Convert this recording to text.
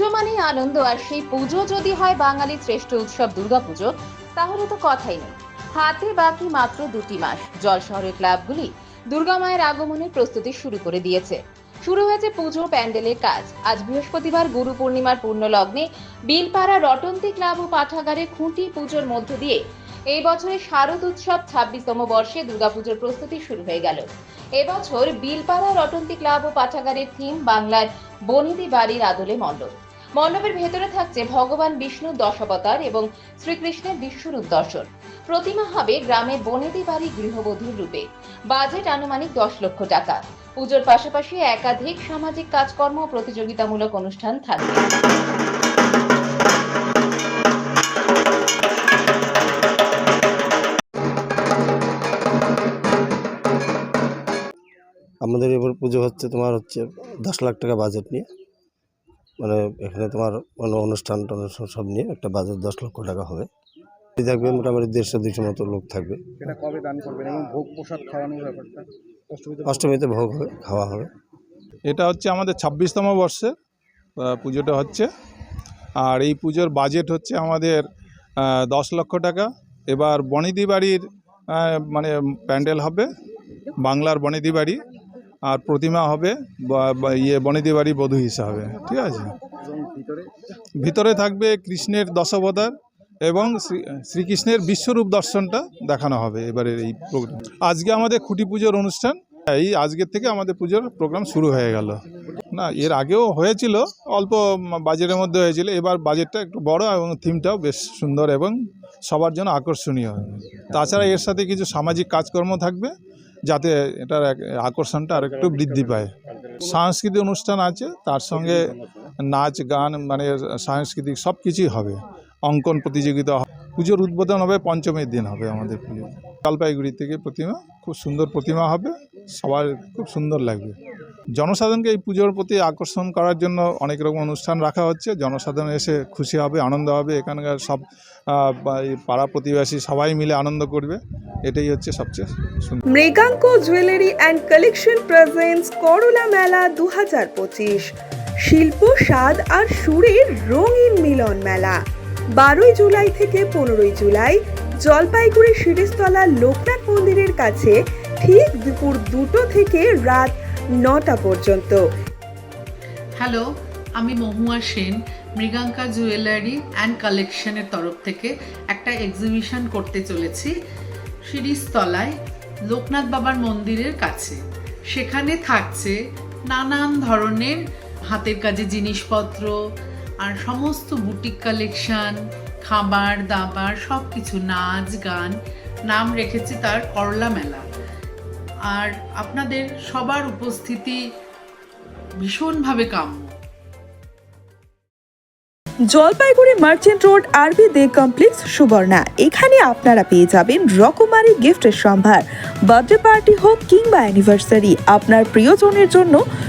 পুজো মানেই আনন্দ আর সেই পুজো যদি হয় বাঙালির শ্রেষ্ঠ উৎসব দুর্গাপুজো, তাহলে তো কথাই নেই। হাতে বাকি মাত্র দুটি মাস। জল শহরের ক্লাবগুলি দুর্গা মায়ের আগমনের প্রস্তুতি শুরু করে দিয়েছে। শুরু হয়েছে পুজো প্যান্ডেলের কাজ। আজ বৃহস্পতিবার গুরু পূর্ণিমার পূর্ণ লগ্নে বিলপাড়া রটন্তি ক্লাব ও পাঠাগারে খুঁটি পুজোর মধ্য দিয়ে এই বছরের শারদ উৎসব ছাব্বিশতম বর্ষে দুর্গাপুজোর প্রস্তুতি শুরু হয়ে গেল। এবছর বিলপাড়া রটন্তি ক্লাব ও পাঠাগারের থিম বাংলার বনিদি বাড়ির আদলে মণ্ডপ। মণ্ডপের ভেতরে থাকছে ভগবান বিষ্ণুর দশাবতার এবং শ্রীকৃষ্ণের বিশ্বরূপ দর্শন। প্রতিমা হবে গ্রামের বনেদি বাড়ি গৃহবধূর রূপে। বাজেট আনুমানিক দশ লক্ষ টাকা। পুজোর পাশাপাশি একাধিক সামাজিক কাজকর্ম প্রতিযোগিতামূলক অনুষ্ঠান থাকবে। আমাদের এবার পুজো হচ্ছে তোমার হচ্ছে দশ লাখ টাকা বাজেট নিয়ে। মানে এখানে তোমার কোনো অনুষ্ঠান টনুষ্ঠান সব নিয়ে একটা বাজেট দশ লক্ষ টাকা হবে। থাকবে মোটামুটি দেড়শো দুশো মতো লোক থাকবে। এটা কবে দান করবেন এবং ভোগ প্রসাদ খাওয়ানোর ব্যাপারটা? অষ্টমীতে অষ্টমীতে ভোগ হবে খাওয়া হবে। এটা হচ্ছে আমাদের ছাব্বিশতম বর্ষে পুজোটা হচ্ছে। আর এই পুজোর বাজেট হচ্ছে আমাদের দশ লক্ষ টাকা। এবার বনিদি বাড়ির মানে প্যান্ডেল হবে বাংলার বনিদি বাড়ি। আর প্রতিমা হবে ইয়ে বনিদি বাড়ি বধূ হিসাবে, ঠিক আছে? ভিতরে ভিতরে থাকবে কৃষ্ণের দশাবতার এবং শ্রী- শ্রীকৃষ্ণের বিশ্বরূপ দর্শনটা দেখানো হবে এবারের এই প্রোগ্রাম আজকে আমাদের খুঁটি পুজোর অনুষ্ঠান, এই আজকের থেকে আমাদের পুজোর প্রোগ্রাম শুরু হয়ে গেল। না, এর আগেও হয়েছিল, অল্প বাজেটের মধ্যে হয়েছিল, এবার বাজেটটা একটু বড় এবং থিমটাও বেশ সুন্দর এবং সবার জন্য আকর্ষণীয়। তাছাড়া এর সাথে কিছু সামাজিক কাজকর্ম থাকবে যাতে এটার এক- আকর্ষণটা আর একটু বৃদ্ধি পায়। সাংস্কৃতিক অনুষ্ঠান আছে তার সঙ্গে নাচ গান মানে সাংস্কৃতিক সব কিছুই হবে। অঙ্কন প্রতিযোগিতা পুজোর উদ্বোধন হবে পঞ্চমীর দিন হবে আমাদের পুজো। জলপাইগুড়ি থেকে প্রতিমা খুব সুন্দর প্রতিমা হবে সবার খুব সুন্দর লাগবে। জনসাধারণকে এই পুজোর প্রতি আকর্ষণ করার জন্য অনেক রকম অনুষ্ঠান রাখা হচ্ছে। জনসাধারণ এসে খুশি হবে, আনন্দ হবে। এখানকার সব পাড়া প্রতিবেশী সবাই মিলে আনন্দ করবে। এটাই হচ্ছে সবচেয়ে Mriganka jewellery and collection presents করলা মেলা দু হাজার পঁচিশ। শিল্প, স্বাদ আর সুরের রঙিন মিলন মেলা। বারোই জুলাই থেকে পনেরোই জুলাই জলপাইগুড়ি শিরিষতলা লোকনাথ মন্দিরের কাছে ঠিক দুপুর দুটো থেকে রাত নটা পর্যন্ত। হ্যালো, আমি মহুয়া সেন, মৃগাঙ্কা জুয়েলারি অ্যান্ড কালেকশনের তরফ থেকে একটা এক্সিবিশন করতে চলেছি শিরিষতলায় লোকনাথ বাবার মন্দিরের কাছে। সেখানে থাকছে নানান ধরনের হাতের কাজে জিনিসপত্র আর সমস্ত বুটিক কালেকশন, খাবার, দাবার সব কিছু নাচ, গান, নাম রেখেছি তার করলা মেলা। আর আপনাদের সবার উপস্থিতি ভীষণভাবে কাম্য। জলপাইগুড়ি মার্চেন্ট রোড আরবি দে কমপ্লেক্স সুবর্ণা। এখানে আপনারা পেয়ে যাবেন রকমারি গিফটের সম্ভার। বার্থডে পার্টি হোক কিংবা অ্যানিভার্সারি আপনার প্রিয়জনের জন্য